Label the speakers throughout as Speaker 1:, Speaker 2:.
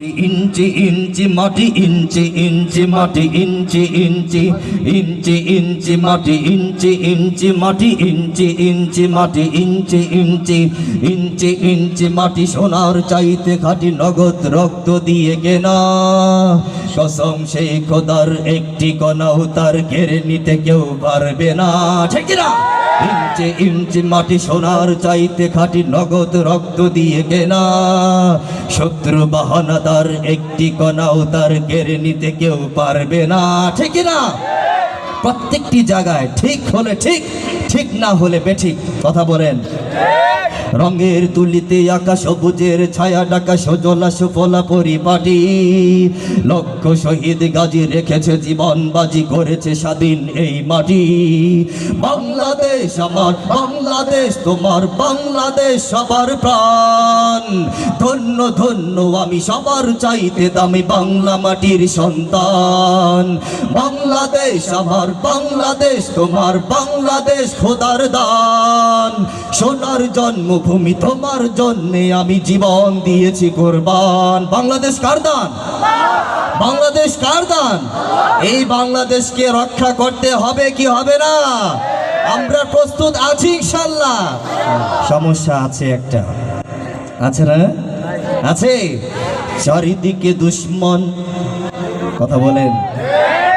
Speaker 1: ইঞ্চি ইঞ্চি মাটি ইঞ্চি ইঞ্চি মাটি ইঞ্চি ইঞ্চি ইঞ্চি ইঞ্চি মাটি ইঞ্চি ইঞ্চি মাটি ইঞ্চি ইঞ্চি মাটি ইঞ্চি ইঞ্চি ইঞ্চি ইঞ্চি মাটি সোনার চাইতে খাটি নগদ রক্ত দিয়ে কেনা কসম সেই খোদার একটি কণাও তার ঘেরে নিতে কেউ পারবে না। ঠিক না ইঞ্চি ইঞ্চি মাটি সোনার চাইতে খাটি নগদ রক্ত দিয়ে কেনা। শত্রু বাহানাদার একটি কণাও তার কেড়ে নিতে কেউ পারবে না। ঠিক না প্রত্যেকটি জায়গায় ঠিক হলে ঠিক ঠিক না হলে বেঠিক। কথা বলেন। রঙের তুলিতে আকাশ, সবুজের ছায়া, ডাকা সজলা, সুফলা পরিপাটি। লক্ষ শহীদ গাজী রেখেছে জীবন, বাজি করেছে স্বাধীন এই মাটি। বাংলাদেশ আমার, বাংলাদেশ তোমার, বাংলাদেশ সবার প্রাণ। ধন্য ধন্য, আমি সবার চাইতে দামি বাংলা মাটির সন্তান। বাংলাদেশ আমার বাংলাদেশ, তোমার বাংলাদেশ খোদার দান। সোনার জন্মভূমি তোমার জন্যে আমি জীবন দিয়েছি কোরবান। বাংলাদেশ কার দান? বাংলাদেশ কার দান? এই বাংলাদেশকে রক্ষা করতে হবে কি হবে না? আমরা প্রস্তুত আছি ইনশাল্লাহ। সমস্যা আছে একটা। আছে না? আছে? চারিদিকে দুশ্মন। কথা বলেন।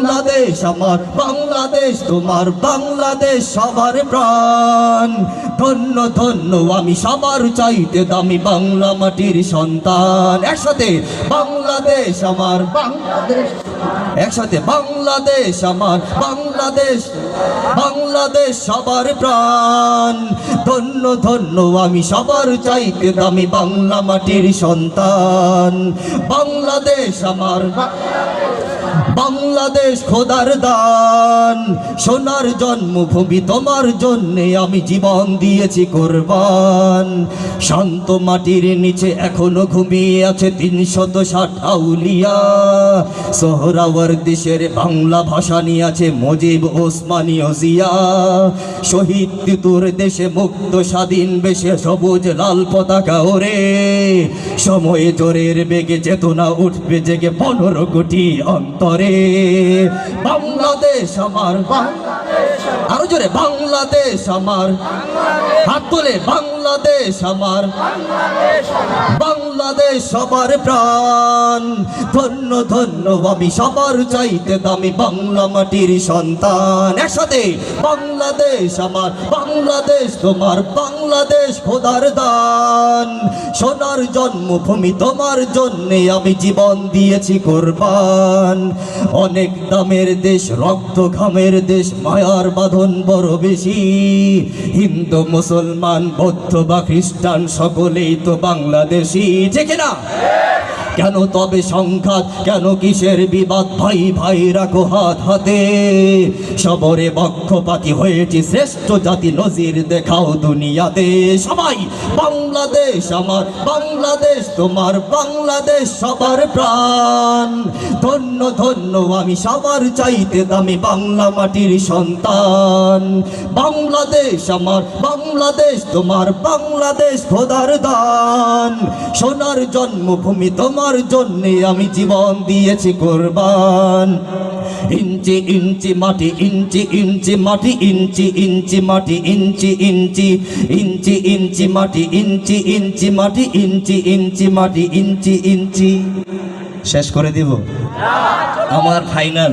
Speaker 1: বাংলাদেশ আমার বাংলাদেশ, তোমার বাংলাদেশ সবার প্রাণ। ধন্য ধন্য, আমি সবার চাইতে দামি বাংলা মাটির সন্তান। একসাথে বাংলাদেশ আমার বাংলাদেশ, একসাথে বাংলাদেশ আমার বাংলাদেশ বাংলাদেশ সবার প্রাণ। ধন্য ধন্য, আমি সবার চাইতে দামি বাংলা মাটির সন্তান। বাংলাদেশ আমার বাংলাদেশ খোদার দান। সোনার জন্মভূমি তোমার জন্যে আমি জীবন দিয়েছি কোরবান। শান্ত মাটির নিচে এখনও ঘুমিয়ে আছে তিনশত ষাট আউলিয়া। সোহরাওয়ার দেশের বাংলা ভাষা নিয়ে আছে মজিব ওসমানীয় জিয়া। শহীদ তিতুর দেশে মুক্ত স্বাধীন বেশে সবুজ লাল পতাকা ওরে সময়ে জোরের বেগে চেতনা উঠবে জেগে পনেরো কোটি অন্তরে। বাংলাদেশ আমার আরও জোরে বাংলাদেশ আমার হাত তোলে বাংলাদেশ আমার বাংলাদেশ সবার প্রাণ। ধন্য ধন্য, আমি সবার চাইতে দামি বাংলা মাটির সন্তান। একসাথে, বাংলাদেশ আমার, বাংলাদেশ তোমার, বাংলাদেশ খোদার দান। সোনার জন্মভূমি তোমার জন্যে আমি জীবন দিয়েছি কোরবান। অনেক দামের দেশ, রক্ত ঘামের দেশ, মায়ার বাঁধন বড় বেশি। হিন্দু, মুসলমান, বৌদ্ধ বা খ্রিস্টান, সকলেই তো বাংলাদেশি। ঠিক না কেন তবে সংঘাত? কেন কিসের বিবাদ? ভাই ভাই, রাখো হাত হাতে। সবরে বক্ষপাতি হয়েছি, শ্রেষ্ঠ জাতি নজির দেখাও দুনিয়াতে। সবাই, বাংলাদেশ আমার, বাংলাদেশ তোমার, বাংলাদেশ সবার প্রাণ। ধন্য ধন্য, আমি সবার চাইতে দামি বাংলা মাটির সন্তান। বাংলাদেশ আমার, বাংলাদেশ তোমার, বাংলাদেশ খোদার দান। সোনার জন্মভূমি তোমার জন্যে আমি জীবন দিয়েছি কোরবান। ইঞ্চি ইঞ্চি, মাটি, ইঞ্চি ইঞ্চি, মাটি, ইঞ্চি ইঞ্চি, মাটি, ইঞ্চি ইঞ্চি ইঞ্চি ইঞ্চি, মাটি, ইঞ্চি ইঞ্চি, মাটি, ইঞ্চি ইঞ্চি, মাটি, ইঞ্চি ইঞ্চি। শেষ করে দিব। আমার ফাইনাল।